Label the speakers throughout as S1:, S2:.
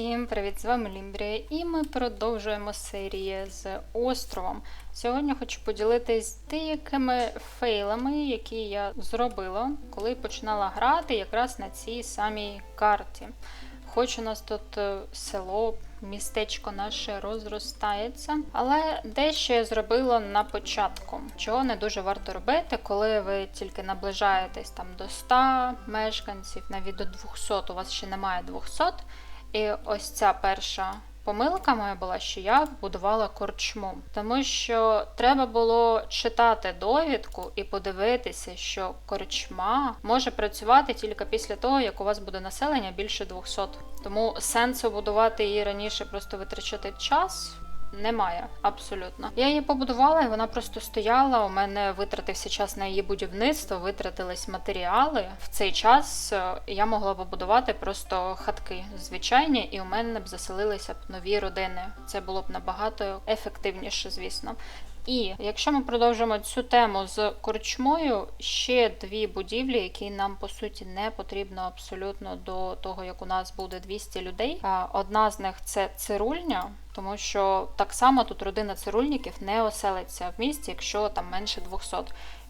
S1: Всім привіт! З вами Лімбрія, і ми продовжуємо серію з островом. Сьогодні хочу поділитись деякими фейлами, які я зробила, коли починала грати якраз на цій самій карті. Хоч у нас тут е, село, містечко наше розростається, але дещо я зробила на початку, чого не дуже варто робити, коли ви тільки наближаєтесь там до 100 мешканців, навіть до 200, у вас ще немає 200. І ось ця перша помилка моя була, що я будувала корчму. Тому що треба було читати довідку і подивитися, що корчма може працювати тільки після того, як у вас буде населення більше 200. Тому сенсу будувати її раніше, просто витрачати час. Немає абсолютно. Я її побудувала, і вона просто стояла. У мене витратився час на її будівництво, витратились матеріали. В цей час е, я могла побудувати просто хатки звичайні, і у мене б заселилися б нові родини. Це було б набагато ефективніше, звісно. І якщо ми продовжимо цю тему з корчмою, ще дві будівлі, які нам по суті не потрібно абсолютно до того, як у нас буде 200 людей. Одна з них це цирульня, тому що так само тут родина цирульників не оселиться в місті, якщо там менше 200.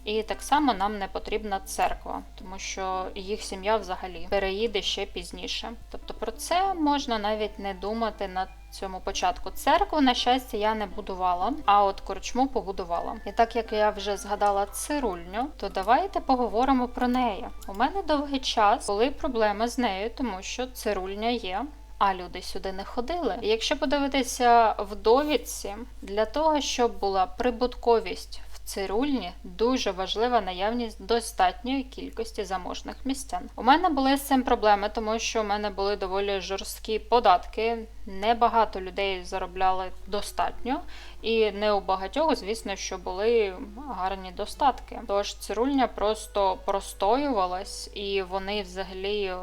S1: І так само нам не потрібна церква, тому що їх сім'я взагалі переїде ще пізніше. Тобто про це можна навіть не думати на цьому початку. Церкву, на щастя, я не будувала, а от корчму побудувала. І так як я вже згадала цирульню, то давайте поговоримо про неї. У мене довгий час були проблеми з нею, тому що цирульня є. А люди сюди не ходили. І якщо подивитися в довідці, для того, щоб була прибутковість цирульні, дуже важлива наявність достатньої кількості заможних містян. У мене були з цим проблеми, тому що у мене були доволі жорсткі податки. Небагато людей заробляли достатньо, і не у багатьох, звісно, що були гарні достатки. Тож цирульня просто простоювалась, і вони взагалі е,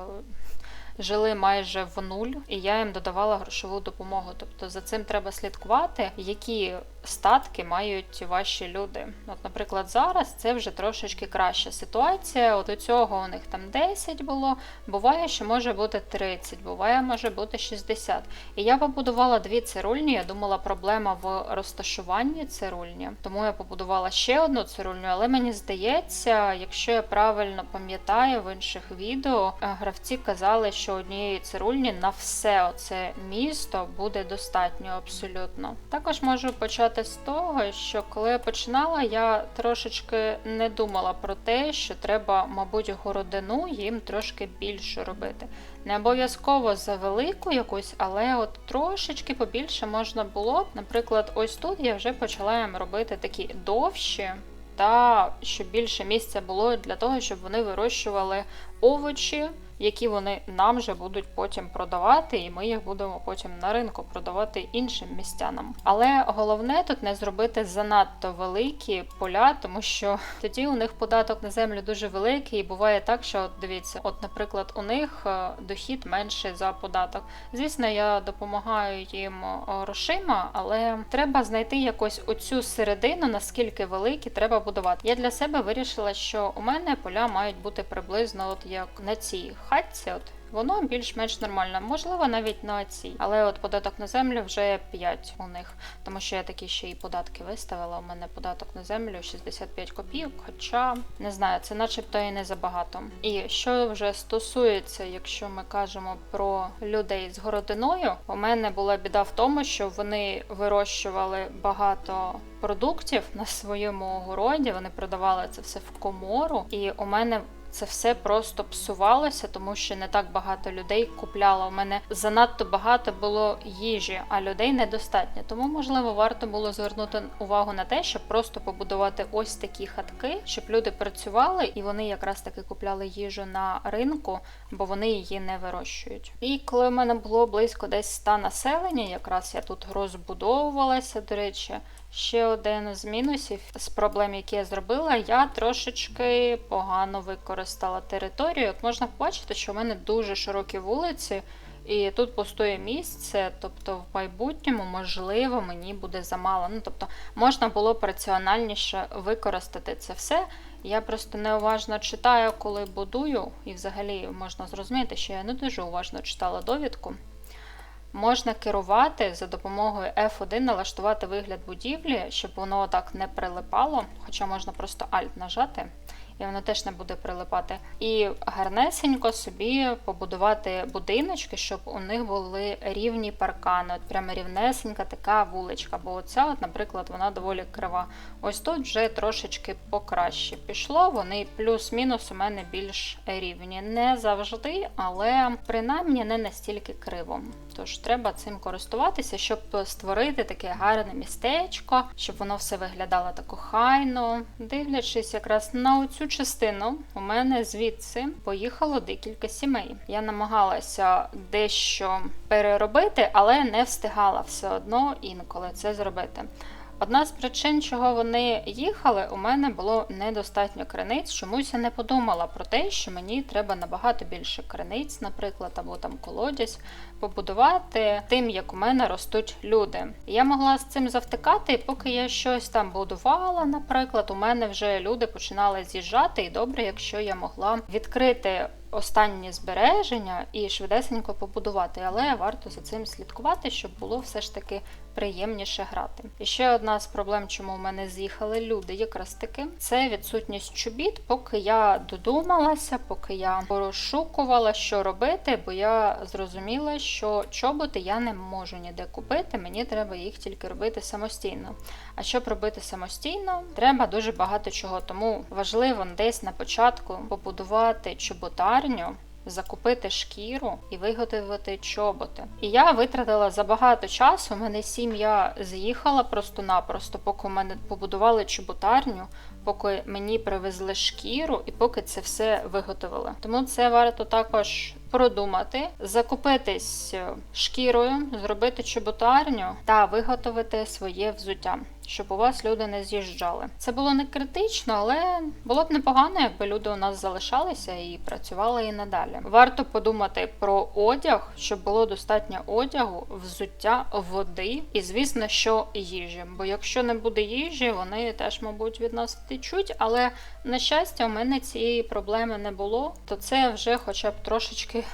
S1: жили майже в нуль, і я їм додавала грошову допомогу. Тобто за цим треба слідкувати, які статки мають ваші люди. От, наприклад, зараз це вже трошечки краща ситуація. От у цього у них там 10 було. Буває, що може бути 30, буває, може бути 60. І я побудувала дві цирульні. Я думала, проблема в розташуванні цирульні. Тому я побудувала ще одну цирульню, але мені здається, якщо я правильно пам'ятаю в інших відео, е, гравці казали, що однієї цирульні на все оце місто буде достатньо абсолютно. Також можу почати з того, що коли я починала, я трошечки не думала про те, що треба, мабуть, городину їм трошки більше робити. Не обов'язково за велику якусь, але от трошечки побільше можна було б. Наприклад, ось тут я вже почала їм робити такі довші. Та щоб більше місця було для того, щоб вони вирощували овочі, які вони нам же будуть потім продавати, і ми їх будемо потім на ринку продавати іншим містянам. Але головне тут не зробити занадто великі поля, тому що тоді у них податок на землю дуже великий, і буває так, що от дивіться, от, наприклад, у них е, дохід менший за податок. Звісно, я допомагаю їм е, грошима, але треба знайти якось оцю середину, наскільки великі треба будувати. Я для себе вирішила, що у мене поля мають бути приблизно от як на цій хатці. От Воно більш-менш нормально, можливо, навіть на цій. Але от податок на землю вже 5 у них, тому що я такі ще й податки виставила. У мене податок на землю 65 копійок, хоча не знаю, це начебто і не забагато. І що вже стосується, якщо ми кажемо про людей з городиною, у мене була біда в тому, що вони вирощували багато. Продуктів на своєму городі вони продавали це все в комору, і у мене це все просто псувалося, тому що не так багато людей купляло. У мене занадто багато було їжі, а людей недостатньо. Тому, можливо, варто було звернути увагу на те, щоб просто побудувати ось такі хатки, щоб люди працювали і вони якраз таки купляли їжу на ринку, бо вони її не вирощують. І коли в мене було близько десь 100 населення, якраз я тут розбудовувалася, до речі. Ще один з мінусів з проблем, які я зробила, я трошечки погано використала територію. От можна побачити, що в мене дуже широкі вулиці, і тут пустує місце, тобто в майбутньому, можливо, мені буде замало. Ну, тобто, можна було б раціональніше використати це все. Я просто неуважно читаю, коли будую, і взагалі можна зрозуміти, що я не дуже уважно читала довідку. Можна керувати за допомогою F1, налаштувати вигляд будівлі, щоб воно так не прилипало, хоча можна просто Alt нажати. І воно теж не буде прилипати. І гарнесенько собі побудувати будиночки, щоб у них були рівні паркани. От прямо рівнесенька така вуличка. Бо оця, от, наприклад, вона доволі крива. Ось тут вже трошечки покраще пішло. Вони плюс-мінус у мене більш рівні. Не завжди, але принаймні не настільки криво. Тож треба цим користуватися, щоб створити таке гарне містечко, щоб воно все виглядало так охайно. Дивлячись якраз на оцю частину, у мене звідси поїхало декілька сімей. Я намагалася дещо переробити, але не встигала все одно інколи це зробити. Одна з причин, чого вони їхали, у мене було недостатньо криниць. Чомусь я не подумала про те, що мені треба набагато більше криниць, наприклад, або там колодязь, побудувати тим, як у мене ростуть люди. Я могла з цим завтикати, поки я щось там будувала, наприклад, у мене вже люди починали з'їжджати, і добре, якщо я могла відкрити. Останні збереження і швидесенько побудувати, але варто за цим слідкувати, щоб було все ж таки приємніше грати. І ще одна з проблем, чому в мене з'їхали люди, якраз таки це відсутність чобіт, поки я додумалася, поки я розшукувала, що робити, бо я зрозуміла, що чоботи я не можу ніде купити, мені треба їх тільки робити самостійно. А щоб робити самостійно, треба дуже багато чого. Тому важливо десь на початку побудувати чоботарню. Закупити шкіру і виготовити чоботи. І я витратила забагато часу. У мене сім'я з'їхала просто-напросто, поки мене побудували чоботарню, поки мені привезли шкіру і поки це все виготовили. Тому це варто також продумати, закупитись шкірою, зробити чоботарню та виготовити своє взуття. Щоб у вас люди не з'їжджали. Це було не критично, але було б непогано, якби люди у нас залишалися і працювали і надалі. Варто подумати про одяг, щоб було достатньо одягу, взуття, води і, звісно, що їжі. Бо якщо не буде їжі, вони теж, мабуть, від нас втечуть. Але на щастя, у мене цієї проблеми не було, то це вже хоча б трошечки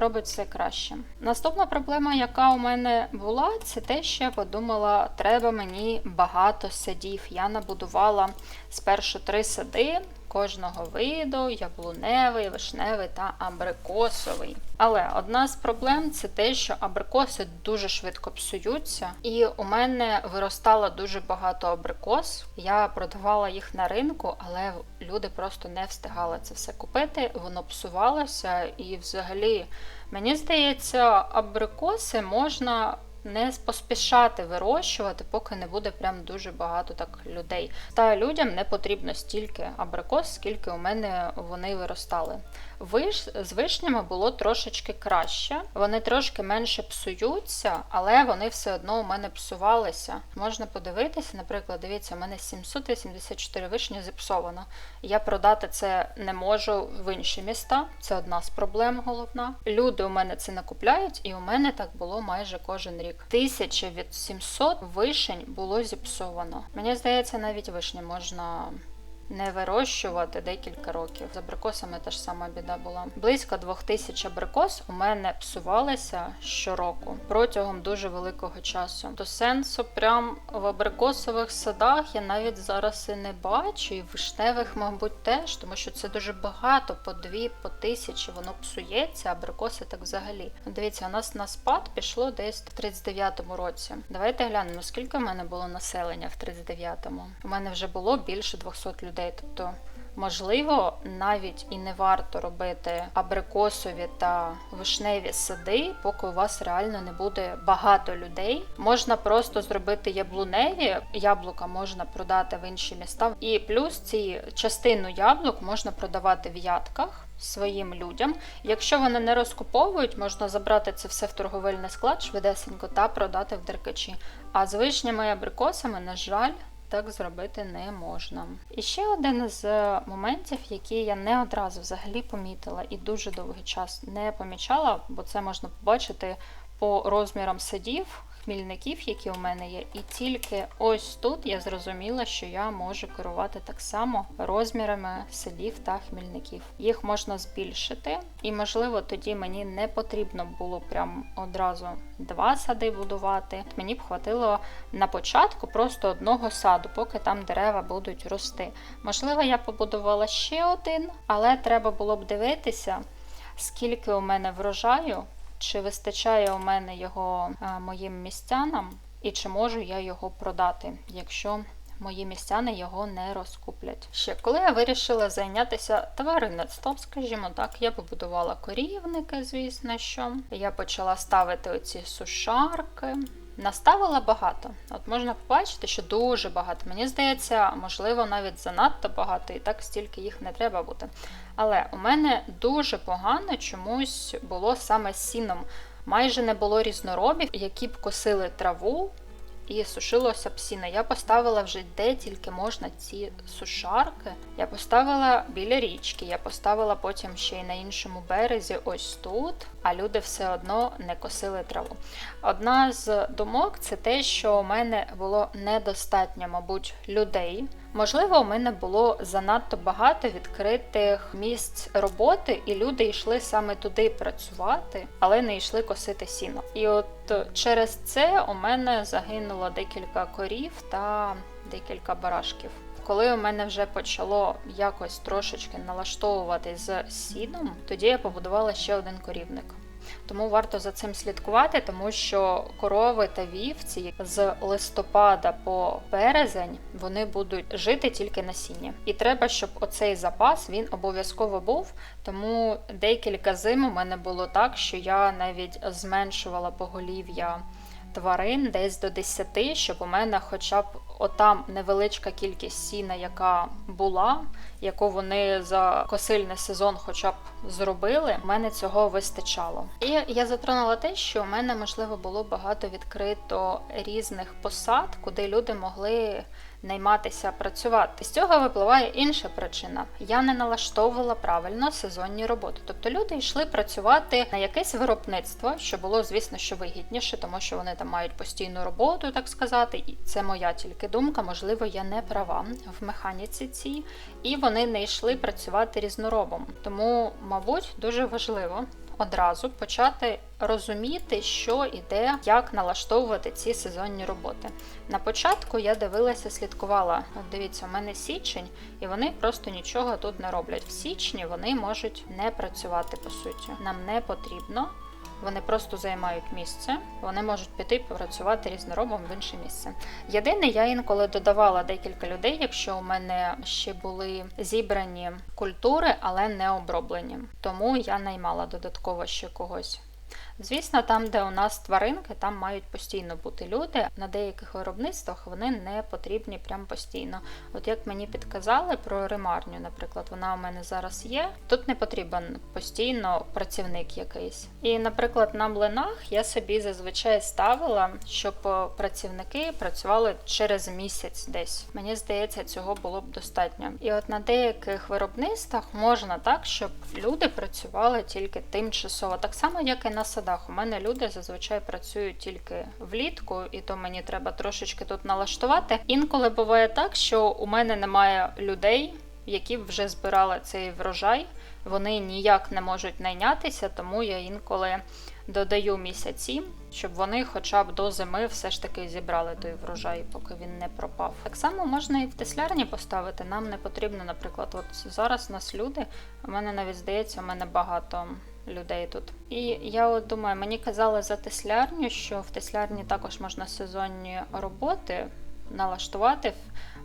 S1: робить все краще. Наступна проблема, яка у мене була, це те, що я подумала, треба мені багато садів. Я набудувала спершу три сади. Кожного виду яблуневий, вишневий та абрикосовий. Але одна з проблем це те, що абрикоси дуже швидко псуються, і у мене виростало дуже багато абрикос. Я продавала їх на ринку, але люди просто не встигали це все купити. Воно псувалося, і взагалі мені здається, абрикоси можна не поспішати вирощувати, поки не буде прям дуже багато так людей. Та людям не потрібно стільки абрикос, скільки у мене вони виростали. Виш з вишнями було трошечки краще. Вони трошки менше псуються, але вони все одно у мене псувалися. Можна подивитися, наприклад, дивіться, у мене 784 вишні зіпсовано. Я продати це не можу в інші міста. Це одна з проблем головна. Люди у мене це не купляють, і у мене так було майже кожен рік. Тисяча від 700 вишень було зіпсовано. Мені здається, навіть вишні можна не вирощувати декілька років. З абрикосами та ж сама біда була. Близько двох тисяч абрикос у мене псувалися щороку протягом дуже великого часу. До сенсу, прям в абрикосових садах я навіть зараз і не бачу, і вишневих, мабуть, теж, тому що це дуже багато, по дві, по тисячі воно псується, абрикоси так взагалі. Дивіться, у нас на спад пішло десь в 39-му році. Давайте глянемо, скільки в мене було населення в 39-му. У мене вже було більше 200 людей людей. Тобто, можливо, навіть і не варто робити абрикосові та вишневі сади, поки у вас реально не буде багато людей. Можна просто зробити яблуневі, яблука можна продати в інші міста. І плюс ці частину яблук можна продавати в ядках. Своїм людям. Якщо вони не розкуповують, можна забрати це все в торговельний склад швидесенько та продати в деркачі. А з вишнями і абрикосами, на жаль, так зробити не можна. І ще один з моментів, який я не одразу взагалі помітила і дуже довгий час не помічала, бо це можна побачити по розмірам садів. Хмільників, які у мене є, і тільки ось тут я зрозуміла, що я можу керувати так само розмірами садів та хмільників. Їх можна збільшити, і можливо тоді мені не потрібно було прям одразу два сади будувати. Мені б хватило на початку просто одного саду, поки там дерева будуть рости. Можливо, я побудувала ще один, але треба було б дивитися, скільки у мене врожаю, чи вистачає у мене його е, моїм містянам, і чи можу я його продати, якщо мої містяни його не розкуплять. Ще коли я вирішила зайнятися тваринництвом, скажімо так, я побудувала корівники, звісно, що я почала ставити оці сушарки. Наставила багато. От можна побачити, що дуже багато. Мені здається, можливо, навіть занадто багато, і так стільки їх не треба бути. Але у мене дуже погано чомусь було саме сіном. Майже не було різноробів, які б косили траву і сушилося псіна. Я поставила вже де тільки можна ці сушарки. Я поставила біля річки, я поставила потім ще й на іншому березі, ось тут, а люди все одно не косили траву. Одна з думок це те, що у мене було недостатньо, мабуть, людей. Можливо, у мене було занадто багато відкритих місць роботи, і люди йшли саме туди працювати, але не йшли косити сіно. І от через це у мене загинуло декілька корів та декілька барашків. Коли у мене вже почало якось трошечки налаштовувати з сіном, тоді я побудувала ще один корівник. Тому варто за цим слідкувати, тому що корови та вівці з листопада по березень вони будуть жити тільки на сіні. І треба, щоб оцей запас він обов'язково був. Тому декілька зим у мене було так, що я навіть зменшувала поголів'я тварин десь до 10, щоб у мене хоча б отам невеличка кількість сіна, яка була, яку вони за косильний сезон хоча б зробили, в мене цього вистачало. І я затронула те, що у мене можливо було багато відкрито різних посад, куди люди могли найматися працювати. З цього випливає інша причина. Я не налаштовувала правильно сезонні роботи. Тобто люди йшли працювати на якесь виробництво, що було, звісно, що вигідніше, тому що вони там мають постійну роботу, так сказати, і це моя тільки думка. Можливо, я не права в механіці цій, і вони не йшли працювати різноробом. Тому, мабуть, дуже важливо одразу почати розуміти, що і де, як налаштовувати ці сезонні роботи. На початку я дивилася, слідкувала. Дивіться, у мене січень, і вони просто нічого тут не роблять. В січні вони можуть не працювати по суті. Нам не потрібно. Вони просто займають місце, вони можуть піти попрацювати різноробом в інше місце. Єдине, я інколи додавала декілька людей, якщо у мене ще були зібрані культури, але не оброблені. Тому я наймала додатково ще когось. Звісно, там, де у нас тваринки, там мають постійно бути люди. На деяких виробництвах вони не потрібні прям постійно. От як мені підказали про ремарню, наприклад, вона у мене зараз є. Тут не потрібен постійно працівник якийсь. І, наприклад, на млинах я собі зазвичай ставила, щоб працівники працювали через місяць десь. Мені здається, цього було б достатньо. І от на деяких виробництвах можна так, щоб люди працювали тільки тимчасово, так само, як і на садах садах. У мене люди зазвичай працюють тільки влітку, і то мені треба трошечки тут налаштувати. Інколи буває так, що у мене немає людей, які б вже збирали цей врожай. Вони ніяк не можуть найнятися, тому я інколи додаю місяці, щоб вони хоча б до зими все ж таки зібрали той врожай, поки він не пропав. Так само можна і в теслярні поставити. Нам не потрібно, наприклад, от зараз у нас люди. У мене навіть здається, у мене багато людей тут. І я от думаю, мені казали за теслярню, що в теслярні також можна сезонні роботи налаштувати,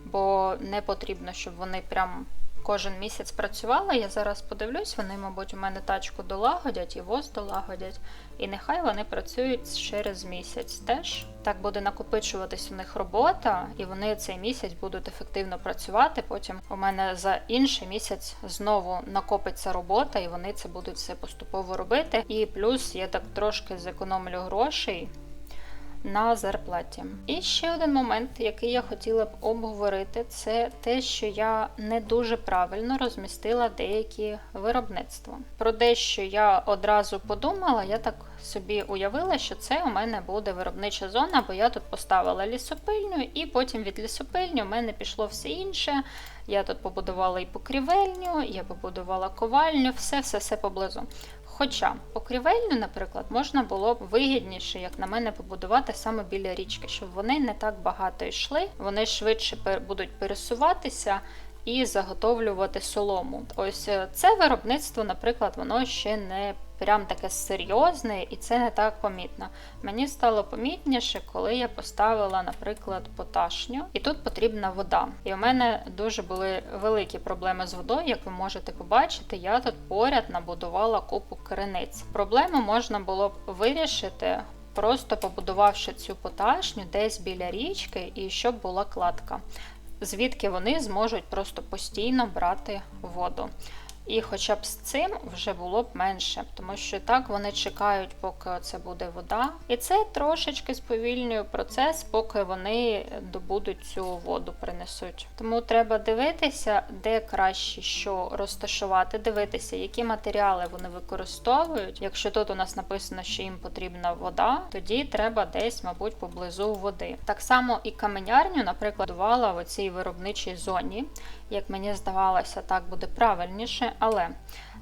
S1: бо не потрібно, щоб вони прям. Кожен місяць працювала, я зараз подивлюсь, вони, мабуть, у мене тачку долагодять і воз долагодять. І нехай вони працюють через місяць теж. Так буде накопичуватись у них робота, і вони цей місяць будуть ефективно працювати. Потім у мене за інший місяць знову накопиться робота, і вони це будуть все поступово робити. І плюс я так трошки зекономлю грошей. На зарплаті. І ще один момент, який я хотіла б обговорити, це те, що я не дуже правильно розмістила деякі виробництва. Про дещо я одразу подумала, я так собі уявила, що це у мене буде виробнича зона, бо я тут поставила лісопильню, і потім від лісопильні у мене пішло все інше. Я тут побудувала і покрівельню, я побудувала ковальню, все, все, все поблизу. Хоча покрівельню, наприклад, можна було б вигідніше, як на мене, побудувати саме біля річки, щоб вони не так багато йшли, вони швидше будуть пересуватися і заготовлювати солому. Ось е, це виробництво, наприклад, воно ще не прям таке серйозне, і це не так помітно. Мені стало помітніше, коли я поставила, наприклад, поташню, і тут потрібна вода. І у мене дуже були великі проблеми з водою, як ви можете побачити, я тут поряд набудувала купу криниць. Проблему можна було б вирішити. Просто побудувавши цю поташню десь біля річки, і щоб була кладка, звідки вони зможуть просто постійно брати воду. І хоча б з цим вже було б менше, тому що так вони чекають, поки це буде вода. І це трошечки сповільнює процес, поки вони добудуть цю воду, принесуть. Тому треба дивитися, де краще що розташувати, дивитися, які матеріали вони використовують. Якщо тут у нас написано, що їм потрібна вода, тоді треба десь, мабуть, поблизу води. Так само і каменярню, наприклад, будувала в оцій виробничій зоні. Як мені здавалося, так буде правильніше, але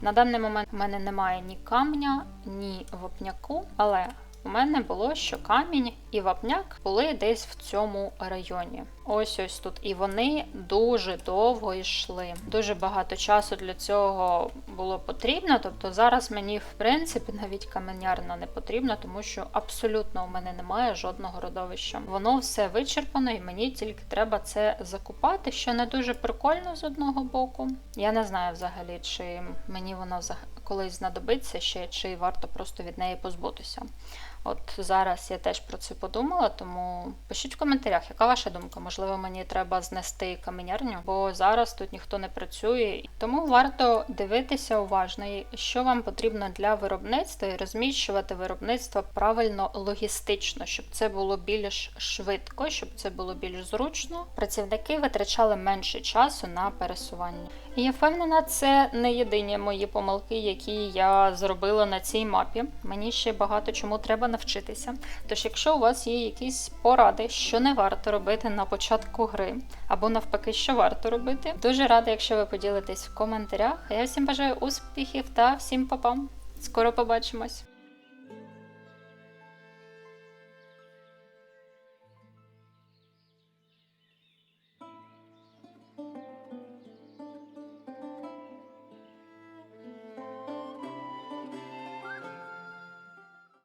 S1: на даний момент у мене немає ні камня, ні вапняку, але у мене було, що камінь і вапняк були десь в цьому районі. Ось ось тут. І вони дуже довго йшли. Дуже багато часу для цього було потрібно. Тобто зараз мені, в принципі, навіть каменярна не потрібна, тому що абсолютно у мене немає жодного родовища. Воно все вичерпано, і мені тільки треба це закупати, що не дуже прикольно з одного боку. Я не знаю взагалі, чи мені воно колись знадобиться ще, чи варто просто від неї позбутися. От зараз я теж про це подумала, тому пишіть в коментарях, яка ваша думка? Можливо, мені треба знести каменярню, бо зараз тут ніхто не працює. Тому варто дивитися уважно, що вам потрібно для виробництва і розміщувати виробництво правильно логістично, щоб це було більш швидко, щоб це було більш зручно. Працівники витрачали менше часу на пересування. Я впевнена, це не єдині мої помилки, які я зробила на цій мапі. Мені ще багато чому треба навчитися. Тож, якщо у вас є якісь поради, що не варто робити на початку гри, або навпаки, що варто робити, дуже рада, якщо ви поділитесь в коментарях. Я всім бажаю успіхів та всім па-па! Скоро побачимось!